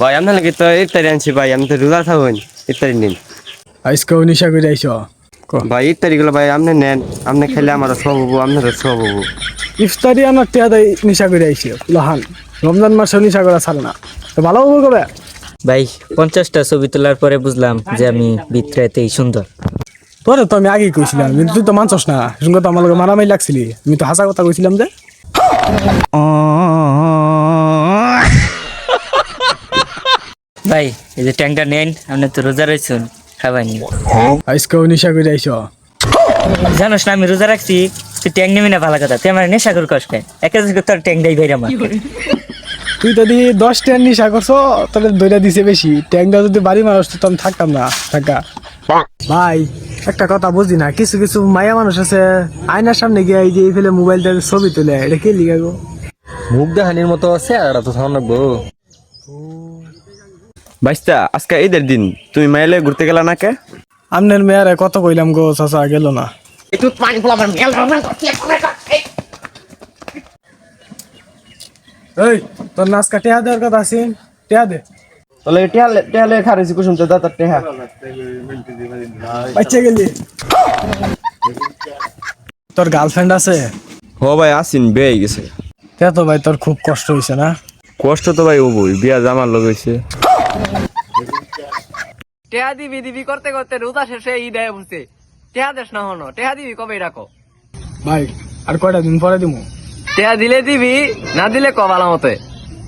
ভাই আপনার লাগে তো ইফতারি আনছি ভাই আমি তো রোজা থাকুন ইফতারি নিন। আজকেও নিশা করে আইছ? ভাই ইফতারি গুলো ভাই আপনি নেন আপনি খেলে আমার সব হব আপনারও সব হব। ইফতারি আমার নিশা করে আইছে লহান। রমজান মাসে নিশা করা ছাড়ে না। তো ভালো হবে কবে? ভাই পঞ্চাশটা ছবি তোলার পরে বুঝলাম যে আমি বিত্রাতেই সুন্দর। তোরে তো আমি আগেই কইছিলাম কিন্তু তুই তো মানছস না। সঙ্গে তো আমার লগে মারামারি লাগছিলি। আমি তো হাসা কথা কইছিলাম যে। ভাই এই যে ট্যাংটা নেন আপনি তো রোজা রয়েছেন খাবার নিয়ে আজকেও নিশা করে আইছ? জানোস না আমি রোজা রাখছি তুই ট্যাং নেবি না ভালো কথা তুই আমার নেশা কর কষ্ট একে তোর ট্যাং দেই ভাই আমার তুই তো দি দশ ট্যান নিশা করছ তাহলে দইটা দিছে বেশি। ট্যাংটা যদি বাড়ি মানুষ তো আমি থাকতাম না থাকা। ভাই একটা কথা বুঝি না কিছু কিছু মায়া মানুষ আছে আয়নার সামনে গিয়ে এই যে এই ফেলে মোবাইল দিয়ে ছবি তুলে এটা কে লিখা গো? মুখ দেখানির মতো আছে আর তো রাখব বাইস্তা আজকে ঈদের দিন তুমি মাইলে ঘুরতে গেলা না কে? আমনের মেয়ারে কত কইলাম গো চাচা গেল না। এই তোর নাচকা টেহা দেওয়ার কথা আছে? টেহা দে। তাহলে টেহালে টেহালে খারেছি কুসুম তো দাতার টেহা। বাচ্চা গেলি। তোর গার্লফ্রেন্ড আছে? হ ভাই আসিন বেয়ে গেছে। তে তো ভাই তোর খুব কষ্ট হয়েছে না? কষ্ট তো ভাই হবই বিয়া জামার লোক হয়েছে টেহা দিবি দিবি করতে করতে রোজা শেষে ঈদ আয় বুঝতে টেহা দেশ না হনো টেহা দিবি কবে রাখো? ভাই আর কয়টা দিন পরে দিমু? টেহা দিলে দিবি না দিলে ক বালা মতে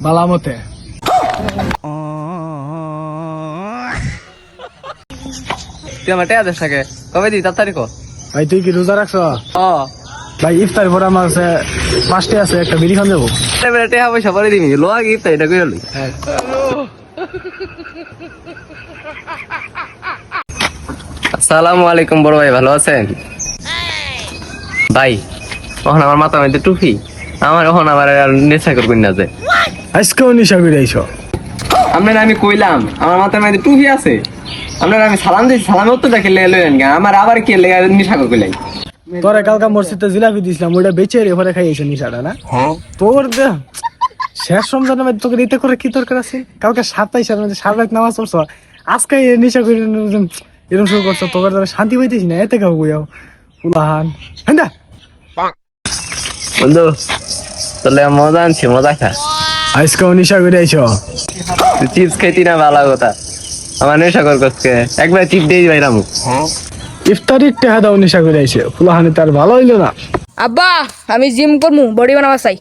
বালামতে। তুই আমার টেহা দেশ থাকে কবে দিবি তার তারিখ ভাই তুই কি রোজা রাখছ? ও ভাই ইফতার পরে আমার কাছে পাঁচটা আছে একটা বিড়ি খান দেবো। এবারে টেহা পয়সা পরে দিবি লোয়া গিফট এটা করে লই আসসালামু আলাইকুম বড় ভাই ভালো আছেন? ভাই ওখানে আমার মাথা মধ্যে টুপি আমার ওখানে আমার আর নেশা করবেন না যে। আজকেও নিশা করে আইছ। আপনার আমি কইলাম আমার মাথার মধ্যে টুপি আছে। আপনার আমি সালাম দিয়েছি সালামের উত্তর দেখে লে লইলেন গা আমার আবার কে লেগে নিশা কইলাই তোরে কালকা মসজিদে জিলাপি দিছিলাম ওইটা বেচে রে ঘরে খাইয়েছে নিশাটা না? তোর দে শেষ রমজানের মধ্যে তোকে দিতে করে কি দরকার আছে? কালকে সাতাইশ মধ্যে সারাত নামাজ পড়ছ আজকে নেশা করে এরকম শুরু করছ তোকে তো শান্তি পাইতেছি না এতে কাউ বুঝাও উলাহান। হ্যাঁ বন্ধু তাহলে মজা আনছি মজা খা। আজকেও নিশা করে আইছ। চিপস খাইতি না ভালো কথা। আমার নেশা কর একবার চিপ দিয়ে ভাই রামু। ইফতারির টেহা দাও নিশা করে আইছে। ফুলাহানি তার ভালো হইল না। আব্বা আমি জিম করমু বডি বানাবা চাই।